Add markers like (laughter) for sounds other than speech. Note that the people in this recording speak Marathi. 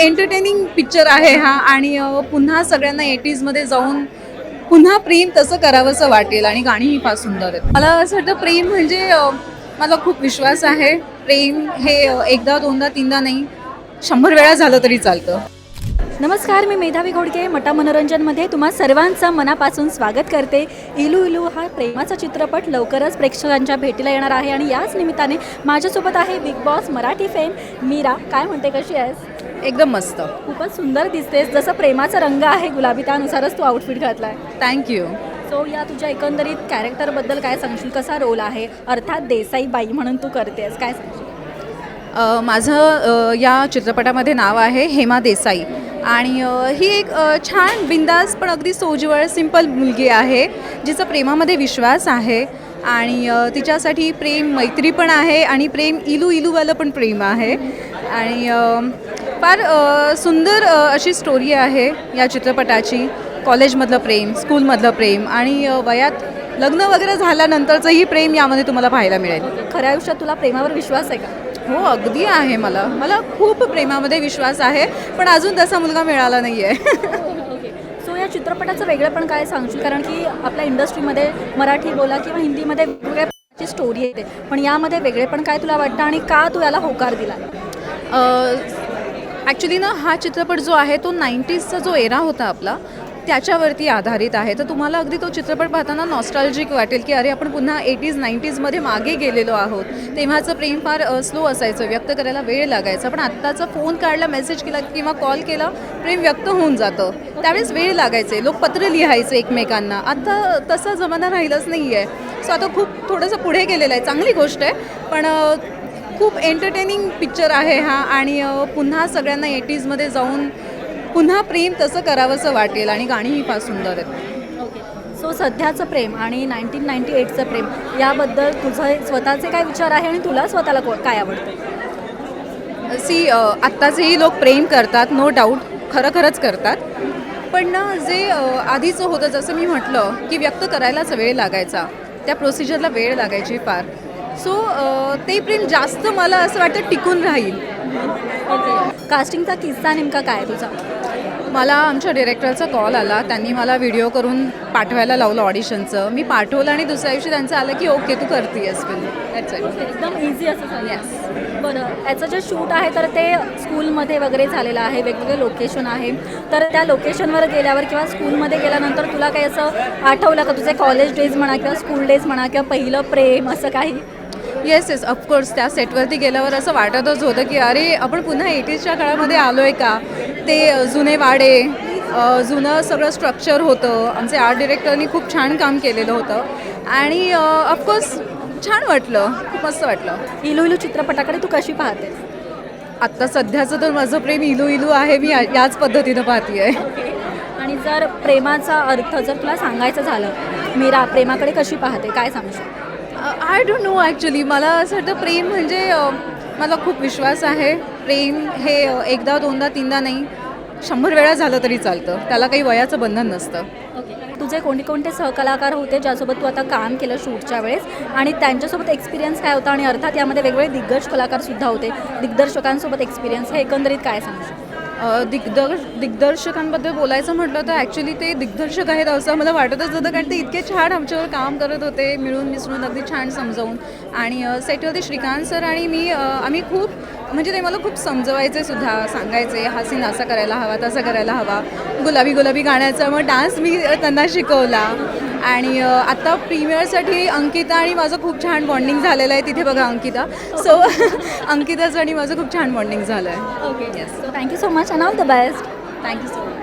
एंटरटेनिंग पिक्चर आहे हा आणि पुन्हा सगळ्यांना एटीजमध्ये जाऊन पुन्हा प्रेम तसं करावंसं वाटेल आणि गाणीही फार सुंदर आहेत. मला असं वाटतं प्रेम म्हणजे मला खूप विश्वास आहे. प्रेम हे एकदा दोनदा तीनदा नाही शंभर वेळा झालं तरी चालतं. नमस्कार मी मेधावी घोडके मटा मनोरंजनमध्ये तुम्हा सर्वांचं मनापासून स्वागत करते. इलू इलू हा प्रेमाचा चित्रपट लवकरच प्रेक्षकांच्या भेटीला येणार आहे आणि याच निमित्ताने माझ्यासोबत आहे big boss Marathi fame Meera. काय म्हणते कशी आहेस? एकदम मस्त. खूपच सुंदर दिसतेस. जसं प्रेमाचा रंग आहे गुलाबी त्यानुसारच तू आउटफिट घातला आहे थँक्यू सो या तुझ्या एकंदरीत कॅरेक्टरबद्दल काय सांगशील? कसा रोल आहे? अर्थात देसाई बाई म्हणून तू करतेस. काय सांगशील? अ, माझं अ, या चित्रपटामध्ये नाव आहे हेमा देसाई. आणि अ, ही एक अ, छान बिंदास पण अगदी सोजवळ सिंपल मुलगी आहे जिचा प्रेमामध्ये विश्वास आहे. आणि अ, तिच्यासाठी प्रेम मैत्री पण आहे आणि प्रेम इलू इलूवालं पण प्रेम आहे. आणि अ, फार सुंदर अशी स्टोरी आहे या चित्रपटाची. कॉलेजमधलं प्रेम स्कूलमधलं प्रेम आणि वयात लग्न वगैरे झाल्यानंतरचंही प्रेम यामध्ये तुम्हाला पाहायला मिळेल. खऱ्या आयुष्यात तुला प्रेमावर विश्वास आहे का? हो अगदी आहे मला. मला खूप प्रेमामध्ये विश्वास आहे पण अजून तसा मुलगा मिळाला नाही आहे ओके सो या चित्रपटाचं वेगळं पण काय सांगशील? कारण की आपल्या इंडस्ट्रीमध्ये मराठी बोला किंवा हिंदीमध्ये वेगवेगळ्या प्रकारची स्टोरी येते. पण यामध्ये वेगळे पण काय तुला वाटतं आणि का तू याला होकार दिला? ॲक्च्युली ना हा चित्रपट जो आहे तो नाईन्टीजचा जो एरा होता आपला त्याच्यावरती आधारित आहे. तर तुम्हाला अगदी तो चित्रपट पाहताना नॉस्टॅल्जिक वाटेल की अरे आपण पुन्हा एटीज नाईन्टीजमध्ये मागे गेलेलो आहोत. तेव्हाचं प्रेम फार स्लो असायचं व्यक्त करायला वेळ लागायचा. पण आत्ताचा फोन काढला मेसेज केला किंवा कॉल केला प्रेम व्यक्त होऊन जातं. त्यावेळेस वेळ लागायचे. लोक पत्र लिहायचे एकमेकांना. आता तसा जमाना राहिलाच नाही आहे सो आता खूप थोडंसं पुढे गेलेलं आहे. चांगली गोष्ट आहे. पण खूप एंटरटेनिंग पिक्चर आहे हा आणि पुन्हा सगळ्यांना एटीजमध्ये जाऊन पुन्हा प्रेम तसं करावंसं वाटेल आणि गाणीही फार सुंदर आहेत. सो सध्याचं प्रेम आणि नाईन्टीन नाईन्टी एटचं प्रेम याबद्दल तुझं स्वतःचे काय विचार आहे आणि तुला स्वतःला को- काय आवडतं? सी आत्ताचेही लोक प्रेम करतात नो डाऊट खरं खरंच करतात. पण ना जे अ, आधीचं होतं जसं मी म्हटलं की व्यक्त करायलाच वेळ लागायचा. त्या प्रोसिजरला वेळ लागायची फार. सो ते प्रेम जास्त मला असं वाटतं टिकून राहील. ओके कास्टिंगचा किस्सा नेमका काय तुझा? मला आमच्या डिरेक्टरचा कॉल आला. त्यांनी मला व्हिडिओ करून पाठवायला लावलं ऑडिशनचं मी पाठवलं आणि दुसऱ्या दिवशी त्यांचं आलं की ओके तू करतेस फिल्म एकदम इझी असं. बरं याचं जे शूट आहे तर ते स्कूलमध्ये वगैरे झालेलं आहे. वेगवेगळे लोकेशन आहे. तर त्या लोकेशनवर गेल्यावर किंवा स्कूलमध्ये गेल्यानंतर तुला काही असं आठवलं का? तुझे कॉलेज डेज म्हणा किंवा स्कूल डेज म्हणा किंवा पहिलं प्रेम असं काही? येस येस ऑफकोर्स त्या सेटवरती गेल्यावर असं वाटतच होतं की अरे आपण पुन्हा एटीजच्या काळामध्ये आलो आहे का? ते जुने वाडे जुनं सगळं स्ट्रक्चर होतं. आमचे आर्ट डिरेक्टरनी खूप छान काम केलेलं होतं. आणि ऑफकोर्स छान वाटलं. खूप मस्त वाटलं. इलू इलू चित्रपटाकडे तू कशी पाहते आत्ता सध्याचं तर माझं प्रेम इलू इलू आहे. मी याच पद्धतीनं पाहते आहे (laughs) आणि जर प्रेमाचा अर्थ जर तुला सांगायचं झालं मीरा प्रेमाकडे कशी पाहते? काय सांगशील? आय डोंट नो ॲक्च्युली मला असं वाटतं प्रेम म्हणजे मला खूप विश्वास आहे. प्रेम हे एकदा दोनदा तीनदा नाही. शंभर वेळा झालं तरी चालतं. त्याला काही वयाचं बंधन नसतं. ओके तुझे कोणते कोणते सहकलाकार होते ज्यासोबत तू आता काम केलं शूटच्या वेळेस? आणि त्यांच्यासोबत एक्सपिरियन्स काय होता? आणि अर्थात यामध्ये वेगवेगळे दिग्गज कलाकारसुद्धा होते. दिग्दर्शकांसोबत एक्सपिरियन्स हे एकंदरीत काय सांगू शकतो? दिग्दर्श दिग्दर्शकांबद्दल बोलायचं म्हटलं तर ॲक्च्युली ते दिग्दर्शक आहेत असं मला वाटतच होतं. कारण ते इतके छान आमच्यावर काम करत होते मिळून मिसळून अगदी छान समजावून. आणि सेटवरती श्रीकांत सर आणि मी आम्ही खूप म्हणजे ते मला खूप समजवायचे सुद्धा. सांगायचे हा सीन असा करायला हवा तसा करायला हवा. गुलाबी गुलाबी गाण्याचा मग डान्स मी त्यांना शिकवला. आणि अ, आता प्रीमियरसाठी अंकिता आणि माझं खूप छान बॉन्डिंग झालेलं आहे तिथे बघा अंकिता. सो (laughs) अंकिताचं आणि माझं खूप छान बॉन्डिंग झालं आहे. Okay yes thank you so much and all the best thank you so much